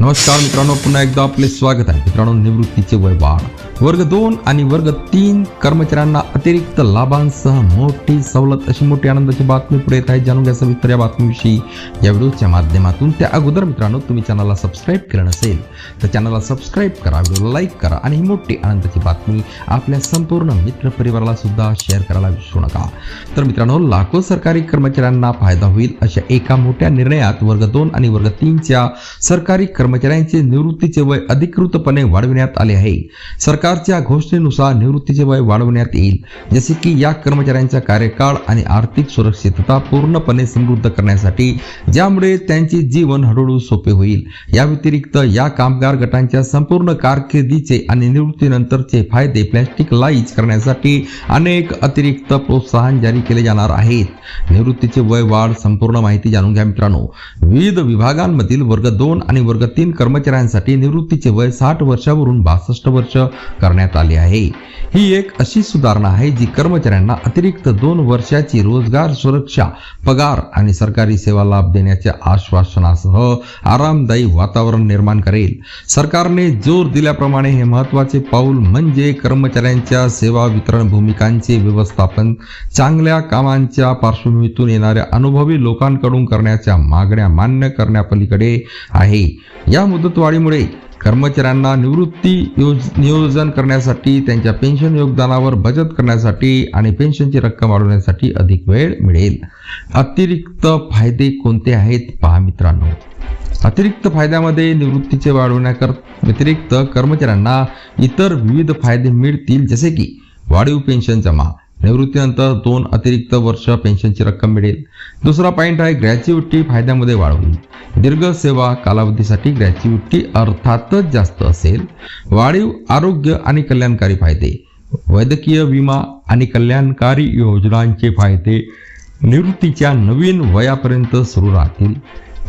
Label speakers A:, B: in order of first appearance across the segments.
A: नमस्कार मित्रांनो पुन्हा एकदा आपले स्वागत आहे. मित्रांनो निवृत्तीचे वय वाढ वर्ग दोन आणि वर्ग तीन कर्मचाऱ्यांना अतिरिक्त लाभांसह मोठी सवलत अशी मोठी आनंदाची बातमी पुढे येत आहे. जाणून घ्या सविस्तर या बातमीविषयी. या व्हिडिओच्या माध्यमातून त्या अगोदर मित्रांनो तुम्ही चॅनलला सबस्क्राईब केलं नसेल तर चॅनलला सबस्क्राईब करा व्हिडिओला लाईक करा आणि ही मोठी आनंदाची बातमी आपल्या संपूर्ण मित्रपरिवाराला सुद्धा शेअर करायला विसरू नका. तर मित्रांनो लाखो सरकारी कर्मचाऱ्यांना फायदा होईल अशा एका मोठ्या निर्णयात वर्ग दोन आणि वर्ग तीनच्या सरकारी कर्मचाऱ्यांचे निवृत्तीचे वय अधिकृतपणे वाढविण्यात आले आहे. सरकार सरकारच्या घोषणेनुसार निवृत्तीचे वय वाढवण्यात येईल. जसे की या कर्मचाऱ्यांचा कार्यकाळ आणि आर्थिक सुरक्षितता पूर्णपणे समृद्ध करण्यासाठी ज्यामुळे त्यांचे जीवन हळूहळू सोपे होईल. या व्यतिरिक्त या कामगार गटांच्या संपूर्ण कारकिर्दीचे आणि निवृत्तीनंतरचे फायदे प्लॅस्टिक लाईज करण्यासाठी अनेक अतिरिक्त प्रोत्साहन जारी केले जाणार आहेत. निवृत्तीचे वय वाढ संपूर्ण माहिती जाणून घ्या मित्रांनो. विविध विभागांमधील वर्ग दोन आणि वर्ग तीन कर्मचाऱ्यांसाठी निवृत्तीचे वय साठ वर्षावरून बासष्ट वर्ष करण्यात आली आहे. ही एक अशी सुधारणा आहे जी कर्मचाऱ्यांना अतिरिक्त दोन वर्षाची रोजगार सुरक्षा पगार आणि सरकारी सेवा लाभ देण्याच्या आश्वासनासह आरामदायी वातावरण निर्माण करेल. सरकारने जोर दिल्याप्रमाणे हे महत्त्वाचे पाऊल म्हणजे कर्मचाऱ्यांच्या सेवा वितरण भूमिकांचे व्यवस्थापन चांगल्या कामांच्या पार्श्वभूमीतून येणाऱ्या अनुभवी लोकांकडून करण्याच्या मागण्या मान्य करण्यापलीकडे आहे. या मुदतवाढीमुळे कर्मचाऱ्यांना निवृत्ती योज नियोजन करण्यासाठी त्यांच्या पेन्शन योगदानावर बचत करण्यासाठी आणि पेन्शनची रक्कम वाढवण्यासाठी अधिक वेळ मिळेल. अतिरिक्त फायदे कोणते आहेत? पहा मित्रांनो. अतिरिक्त फायद्यामध्ये निवृत्तीचे वाढवण्याकर व्यतिरिक्त कर्मचाऱ्यांना इतर विविध फायदे मिळतील जसे की वाढीव पेन्शन जमा निवृत्तीनंतर दोन अतिरिक्त वर्ष पेन्शनची रक्कम मिळेल. दुसरा पॉईंट आहे ग्रॅच्युइटी फायद्यामध्ये वाढ होईल दीर्घ सेवा कालावधीसाठी ग्रॅच्युइटी अर्थातच जास्त असेल. वाढीव आरोग्य आणि कल्याणकारी फायदे. वैद्यकीय विमा आणि कल्याणकारी योजनांचे फायदे निवृत्तीच्या नवीन वयापर्यंत सुरू राहतील.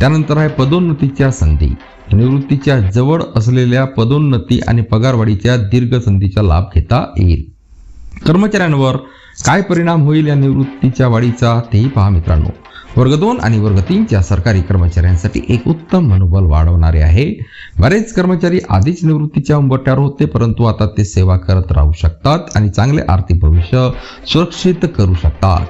A: त्यानंतर आहे पदोन्नतीच्या संधी. निवृत्तीच्या जवळ असलेल्या पदोन्नती आणि पगारवाढीच्या दीर्घ संधीचा लाभ घेता येईल. कर्मचाऱ्यांवर काय परिणाम होईल या निवृत्तीच्या वाढीचा तेही पहा मित्रांनो. वर्ग दोन आणि वर्ग तीनच्या सरकारी कर्मचाऱ्यांसाठी एक उत्तम मनोबल वाढवणारे आहे. बरेच कर्मचारी आधीच निवृत्तीच्या उंबरट्यावर होते परंतु आता ते सेवा करत राहू शकतात आणि चांगले आर्थिक भविष्य सुरक्षित करू शकतात.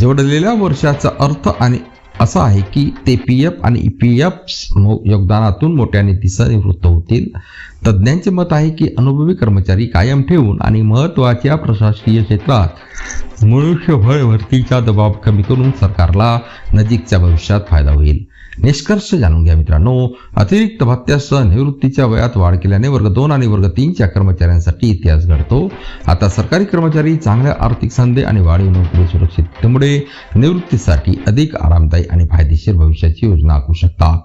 A: जोडलेल्या वर्षाचा अर्थ आणि असा आहे की ते पी एफ आणि ई पी एफ योगदानातून मोठ्या दिसा निवृत्त होतील. तज्ज्ञांचे मत आहे की अनुभवी कर्मचारी कायम ठेवून आणि महत्त्वाच्या प्रशासकीय क्षेत्रात मनुष्यबळ भरतीचा दबाव कमी करून सरकारला नजीकच्या भविष्यात फायदा होईल. निष्कर्ष जाणून घ्या मित्रांनो अतिरिक्त भत्त्यासह निवृत्तीच्या वयात वाढ केल्याने वर्ग दोन आणि वर्ग तीनच्या कर्मचाऱ्यांसाठी इतिहास घडतो. आता सरकारी कर्मचारी चांगल्या आर्थिक संधी आणि वाढीव नोकरी सुरक्षिततेमुळे निवृत्तीसाठी अधिक आरामदायी आणि फायदेशीर भविष्याची योजना आखू शकतात.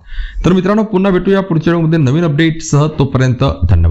A: तर मित्रांनो पुन्हा भेटूया पुढच्या वेळेमध्ये नवीन अपडेटसह तोपर्यंत धन्यवाद